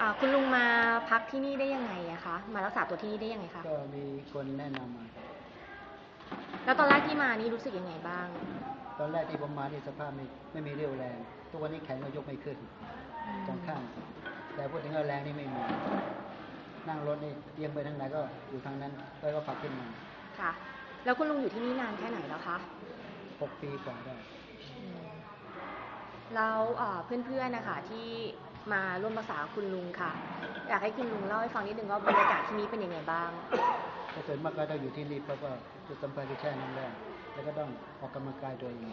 อ่าคุณลุงมาพักที่นี่ได้ยังไงอะคะ มารักษาตัวที่นี่ได้ยังไงคะ ก็มีคนแนะนำมาแล้วตอนแรกที่มานี่รู้สึกยังไงบ้าง ตอนแรกที่ผมมานี่สภาพไม่ไม่มีเรี่ยวแรงทุกวันนี้แขนก็ยกไม่ขึ้นสองข้าง แต่พูดถึงว่าแรงนี่ไม่มี นั่งรถนี่เอียงไปทางไหนก็อยู่ทางนั้น แล้วก็ปักขึ้นมาค่ะ แล้วคุณลุงอยู่ที่นี่นานแค่ไหนแล้วคะหกปีกว่าได้ แล้วเอ่อเพื่อนๆนะคะที่ มาร่วมรักษาคุณลุงค่ะ อยากให้คุณลุงเล่าให้ฟังนิดนึงว่าบรรยากาศที่นี่เป็นยังไงบ้างก็ส่วนมากก็ต้องอยู่ที่นี่เพราะว่าจุดสำคัญคือแช่น้ำแร่แล้วก็ต้องออกกำลังกายตัวเอง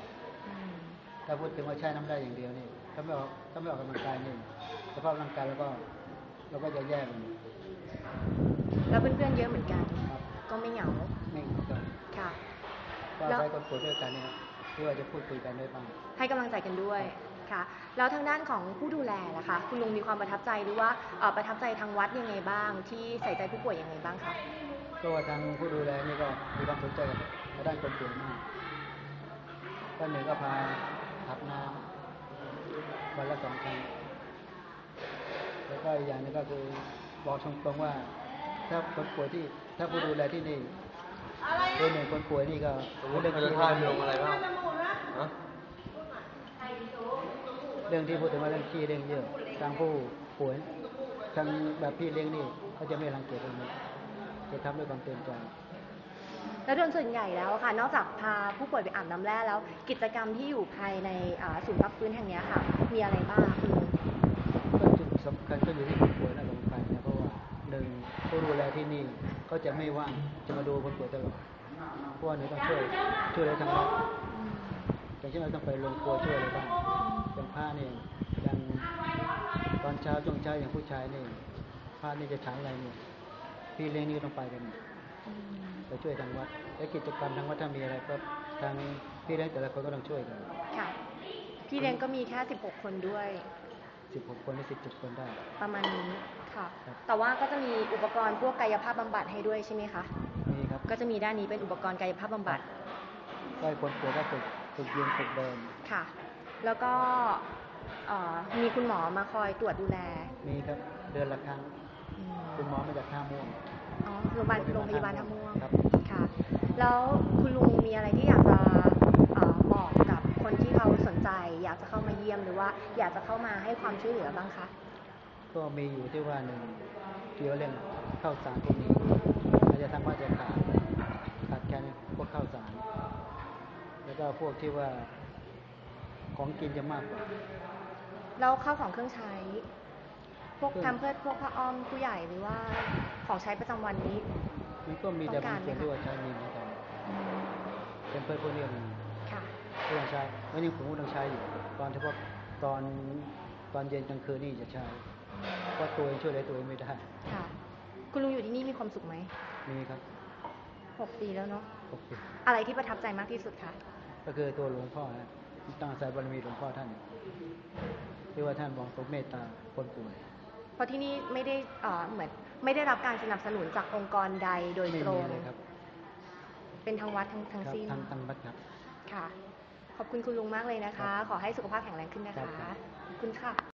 ถ้าพูดถึงว่าแช่น้ำได้อย่างเดียวนี่ถ้าไม่ออกถ้าไม่ออกกำลังกายนี่สภาพร่างกายแล้วก็เราก็จะแย่ลงแล้วเพื่อนๆเยอะเหมือนกันครับก็ไม่เหงาไม่ก็ค่ะก็แล้วใช้คนป่วยด้วยกันเนี่ย ที่ว่าจะพูดคุยกันได้บ้าง ให้กำลังใจกันด้วยค่ะแล้วทางด้านของผู้ดูแลล่ะคะ คุณลุงมีความประทับใจหรือว่าเอ่อประทับใจทางวัดยังไงบ้าง ที่ใส่ใจผู้ป่วยยังไงบ้างคะก็ว่าทางผู้ดูแลนี่ก็มีความสนใจกับด้านคนป่วยมากก็หนึ่งก็พาอาบน้ำวันละสองครั้งแล้วก็อีกอย่างหนึงก็คือบอกตรงๆว่า ถ้าคนป่วยที่ถ้าผู้ดูแลที่นี่ ตัวหนึ่งคนป่วยนี่ก็สมมติเขาจะท่าลงอะไรบ้างฮะเรื่องที่พูดถึงว่าเรื่องขี้เรื่องเยอะทางผู้ป่วยทางแบบพี่เลี้ยงนี่เขาจะไม่รังเกียจตรงนี้จะทำด้วยความเต็มใจแล้วโดยส่วนใหญ่แล้วอะค่ะ นอกจากพาผู้ป่วยไปอาบน้ำแร่แล้ว กิจกรรมที่อยู่ภายในอ่าศูนย์พักฟื้นแห่งเนี้ยค่ะ มีอะไรบ้างคะคุณลุงก็จุดสำคัญก็อยู่ที่คนป่วยและคนไข้นะเพราะว่าหนึ่งผู้ดูแลที่นี่ ก็จะไม่ว่างจะมาดูคนป่วยตลอดเพราะว่าหนึ่งต้องช่วยช่วยเหลยทางวัดอย่างเช่นเราต้องไปลงครัวช่วยอะไรบ้างอย่างผ้าเนี่ยอย่างตอนเช้าช่วงเช้าอย่างผู้ชายเนี่ยผ้านี่จะฉันอะไรเนี่ยพี่เลี้ยงนี่ต้องไปกันไปช่วยทางวัดและกิจกรรมทางวัดถ้ามีอะไรก็ทางพี่เลี้ยงแต่ละคนก็ต้องช่วยกันค่ะพี่เลี้ยงก็มีแค่16คนด้วย สิบหกคนหรือสิบเจ็ดคนได้ ประมาณนี้ค่ะ ครับ แต่ว่าก็จะมีอุปกรณ์พวกกายภาพบำบัดให้ด้วยใช่ไหมคะมีครับก็จะมีด้านนี้เป็นอุปกรณ์กายภาพบำบัดก็ให้คนป่วยก็ฝึกฝึกยืนฝึกเดิน ค่ะ แล้วก็เอ่อมีคุณหมอมาคอยตรวจดูแลมีครับเดือนละครั้งอืมคุณหมอมาจากท่าม่วงอ๋อโรงพยาบาลโรงพยาบาลท่าม่วง ครับ ค่ะ แล้วคุณลุงมีอะไรที่อยากจะเอ่อบอกกับคนที่เขาสนใจ อยากจะเข้ามาเยี่ยมหรือว่า อยากจะเข้ามาให้ความช่วยเหลือบ้างคะก็มีอยู่ที่ว่าหนึ่งเกี่ยวเรื่องข้าวสารพวกนี้อาจจะทำว่าจะขาดขาดแคลนพวกข้าวสาร แล้วก็พวกที่ว่าของกินจะมากกว่าแล้วข้าวของเครื่องใช้ พวกเครื่องทำเพื่อพวกผ้าอ้อมผู้ใหญ่หรือว่าของใช้ประจำวันนี้มันก็มีแต่บางส่วนต้องการไหมคะที่ว่าใช้มีเหมือนกันเป็นเพื่อนพวกนี้ มีค่ะก็ยังใช้แล้วยังผมก็ต้องใช้อยู่ ตอนเฉพาะตอนตอนเย็นกลางคืนนี่จะใช้ เพราะตัวเองช่วยเหลือตัวเองไม่ได้ ค่ะ คุณลุงอยู่ที่นี่มีความสุขไหม มีครับหกปีแล้วเนาะปกติอะไรที่ประทับใจมากที่สุดคะ ก็คือตัวหลวงพ่อนะตั้งอาศัยบารมีหลวงพ่อท่านที่ว่าท่านบอกทรงเมตตาคนป่วย เพราะที่นี่ไม่ได้เอ่อเหมือนไม่ได้รับการสนับสนุนจากองค์กรใดโดยไม่ตรมีงเลยครับเป็นทางวัดทั้งทั้งครับสิ้นทั้งทั้งวัดครับ ค่ะ ขอบคุณคุณลุงมากเลยนะคะครับขอให้สุขภาพแข็งแรงขึ้นนะครัคะบขอบคุณค่ะ